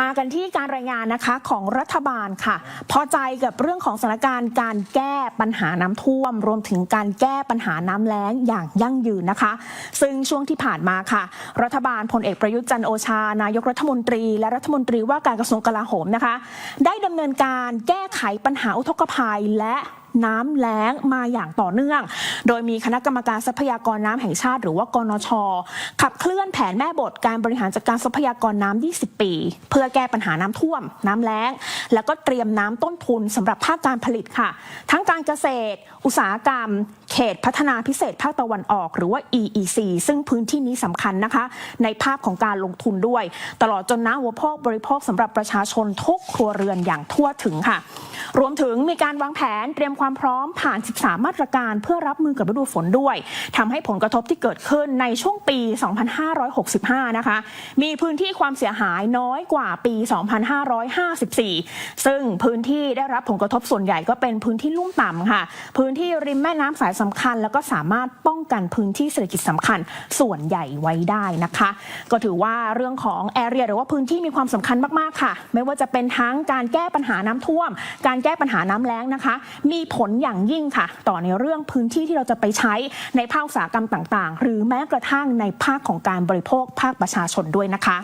มากันที่การรายงานนะคะของรัฐบาลค่ะ พอใจกับเรื่องของสถานการณ์การแก้ปัญหาน้ำท่วม รวมถึงการแก้ปัญหาน้ำแล้งอย่างยั่งยืนนะคะ ซึ่งช่วงที่ผ่านมาค่ะ รัฐบาลพลเอกประยุทธ์จันโอชา นายกรัฐมนตรี และรัฐมนตรีว่าการกระทรวงกลาโหมนะคะ ได้ดำเนินการแก้ไขปัญหาอุทกภัยและน้ำแล้งมาอย่างต่อเนื่อง โดยมีคณะกรรมการทรัพยากรน้ำแห่งชาติ หรือว่ากนช ขับเคลื่อนแผนแม่บทการบริหารจัดการทรัพยากรน้ำ 20 ปี เพื่อแก้ปัญหาน้ำท่วม น้ำแล้ง แล้วก็เตรียมน้ำต้นทุนสำหรับภาคการผลิตค่ะ ทั้งการเกษตร อุตสาหกรรม เขตพัฒนาพิเศษภาคตะวันออก หรือว่า EEC ซึ่งพื้นที่นี้สำคัญนะคะ ในภาพของการลงทุนด้วย ตลอดจนน้ำอุปโภคบริโภคสำหรับประชาชนทุกครัวเรือนอย่างทั่วถึงค่ะ รวมถึงมีการวางแผนเตรียมความพร้อมผ่าน 13 มาตรการเพื่อรับมือกับฤดูฝนด้วยทำให้ผลกระทบที่เกิดขึ้นในช่วงปี 2565 นะคะ มีพื้นที่ความเสียหายน้อยกว่าปี 2554 ซึ่งพื้นที่ได้รับผลกระทบส่วนใหญ่ก็เป็นพื้นที่ลุ่มต่ำค่ะ พื้นที่ริมแม่น้ำสายสำคัญ แล้วก็สามารถป้องกันพื้นที่เศรษฐกิจสำคัญส่วนใหญ่ไว้ได้นะคะ ก็ถือว่าเรื่องของแอเรียหรือว่าพื้นที่มีความสำคัญมากๆค่ะ ไม่ว่าจะเป็นทั้งการแก้ปัญหาน้ำท่วม การแก้ปัญหาน้ำแล้งนะคะ มีผลอย่างยิ่งค่ะ ต่อในเรื่องพื้นที่ที่เราจะไปใช้ในภาคอุตสาหกรรมต่างๆ หรือแม้กระทั่งในภาคของการบริโภคภาคประชาชนด้วยนะคะ